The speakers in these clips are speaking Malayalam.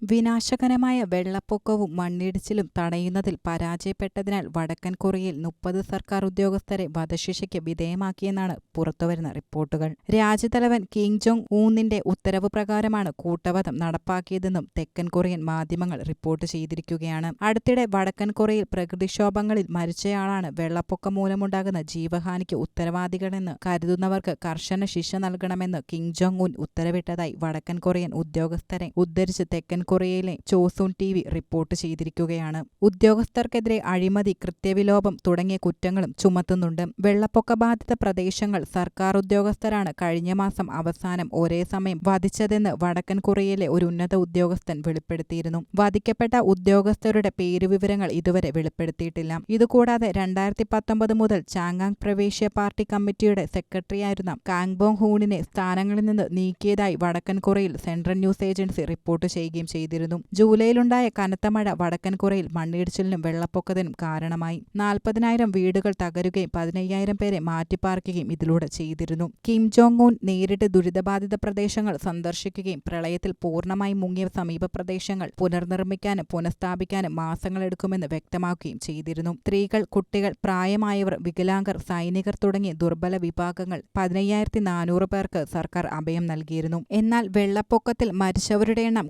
വിനാശകരമായ വെള്ളപ്പൊക്കവും മണ്ണിടിച്ചിലും തടയുന്നതിൽ പരാജയപ്പെട്ടതിനാൽ വടക്കൻ കൊറിയയിൽ മുപ്പത് സർക്കാർ ഉദ്യോഗസ്ഥരെ വധശിക്ഷയ്ക്ക് വിധേയമാക്കിയെന്നാണ് പുറത്തുവരുന്ന റിപ്പോർട്ടുകൾ. രാജ്യതലവൻ കിങ് ജോങ് ഊന്നിന്റെ ഉത്തരവ് പ്രകാരമാണ് കൂട്ടവധം നടപ്പാക്കിയതെന്നും തെക്കൻ കൊറിയൻ മാധ്യമങ്ങൾ റിപ്പോർട്ട് ചെയ്തിരിക്കുകയാണ്. അടുത്തിടെ വടക്കൻ കൊറിയയിൽ പ്രകൃതിക്ഷോഭങ്ങളിൽ മരിച്ചയാളാണ് വെള്ളപ്പൊക്കം മൂലമുണ്ടാകുന്ന ജീവഹാനിക്ക് ഉത്തരവാദികളെന്ന് കരുതുന്നവർക്ക് കർശന ശിക്ഷ നൽകണമെന്ന് കിങ് ജോങ് ഉൻ ഉത്തരവിട്ടതായി വടക്കൻ കൊറിയൻ ഉദ്യോഗസ്ഥരെ ഉദ്ധരിച്ച് തെക്കൻ കൊറിയയിലെ ചോസൂൺ ടി വി റിപ്പോർട്ട് ചെയ്തിരിക്കുകയാണ്. ഉദ്യോഗസ്ഥർക്കെതിരെ അഴിമതി കൃത്യവിലോപം തുടങ്ങിയ കുറ്റങ്ങളും ചുമത്തുന്നുണ്ട്. വെള്ളപ്പൊക്ക ബാധിത പ്രദേശങ്ങൾ സർക്കാർ ഉദ്യോഗസ്ഥരാണ് കഴിഞ്ഞ മാസം അവസാനം ഒരേ സമയം വധിച്ചതെന്ന് വടക്കൻ കൊറിയയിലെ ഒരു ഉന്നത ഉദ്യോഗസ്ഥൻ വെളിപ്പെടുത്തിയിരുന്നു. വധിക്കപ്പെട്ട ഉദ്യോഗസ്ഥരുടെ പേരുവിവരങ്ങൾ ഇതുവരെ വെളിപ്പെടുത്തിയിട്ടില്ല. ഇതുകൂടാതെ രണ്ടായിരത്തി പത്തൊമ്പത് മുതൽ ചാങ്ങാങ് പ്രവേശ്യ പാർട്ടി കമ്മിറ്റിയുടെ സെക്രട്ടറിയായിരുന്ന കാങ്ബോങ് ഹൂണിനെ സ്ഥാനങ്ങളിൽ നിന്ന് നീക്കിയതായി വടക്കൻ കൊറിയയിൽ സെൻട്രൽ ന്യൂസ് ഏജൻസി റിപ്പോർട്ട് ചെയ്യുകയും ചെയ്തിരുന്നു. ജൂലൈയിലുണ്ടായ കനത്ത മഴ വടക്കൻ കൊറിയയിൽ മണ്ണിടിച്ചിലിനും വെള്ളപ്പൊക്കത്തിനും കാരണമായി. നാൽപ്പതിനായിരം വീടുകൾ തകരുകയും പതിനയ്യായിരം പേരെ മാറ്റിപ്പാർക്കുകയും ഇതിലൂടെ ചെയ്തിരുന്നു. കിം ജോങ് ഉൻ നേരിട്ട് ദുരിതബാധിത പ്രദേശങ്ങൾ സന്ദർശിക്കുകയും പ്രളയത്തിൽ പൂർണമായി മുങ്ങിയ സമീപ പ്രദേശങ്ങൾ പുനർനിർമ്മിക്കാനും പുനഃസ്ഥാപിക്കാനും മാസങ്ങളെടുക്കുമെന്ന് വ്യക്തമാക്കുകയും ചെയ്തിരുന്നു. സ്ത്രീകൾ കുട്ടികൾ പ്രായമായവർ വികലാംഗർ സൈനികർ തുടങ്ങിയ ദുർബല വിഭാഗങ്ങൾ പതിനയ്യായിരത്തി നാനൂറ് പേർക്ക് സർക്കാർ അഭയം നൽകിയിരുന്നു. എന്നാൽ വെള്ളപ്പൊക്കത്തിൽ മരിച്ചവരുടെ എണ്ണം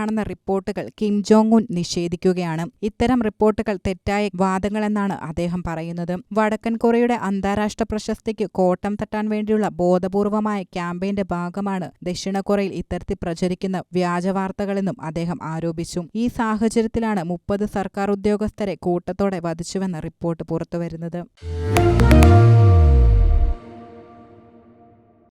കൂടുതലാണെന്ന റിപ്പോർട്ടുകൾ കിം ജോങ് ഉൻ നിഷേധിക്കുകയാണ്. ഇത്തരം റിപ്പോർട്ടുകൾ തെറ്റായ വാദങ്ങളെന്നാണ് അദ്ദേഹം പറയുന്നത്. വടക്കൻ കൊറിയയുടെ അന്താരാഷ്ട്ര പ്രശസ്തിക്ക് കോട്ടം തട്ടാൻ വേണ്ടിയുള്ള ബോധപൂർവമായ ക്യാമ്പയിന്റെ ഭാഗമാണ് ദക്ഷിണ കൊറിയയിൽ ഇത്തരത്തിൽ പ്രചരിക്കുന്ന വ്യാജവാർത്തകളെന്നും അദ്ദേഹം ആരോപിച്ചു. ഈ സാഹചര്യത്തിലാണ് മുപ്പത് സർക്കാർ ഉദ്യോഗസ്ഥരെ കൂട്ടത്തോടെ വധിച്ചുവെന്ന റിപ്പോർട്ട് പുറത്തുവരുന്നത്.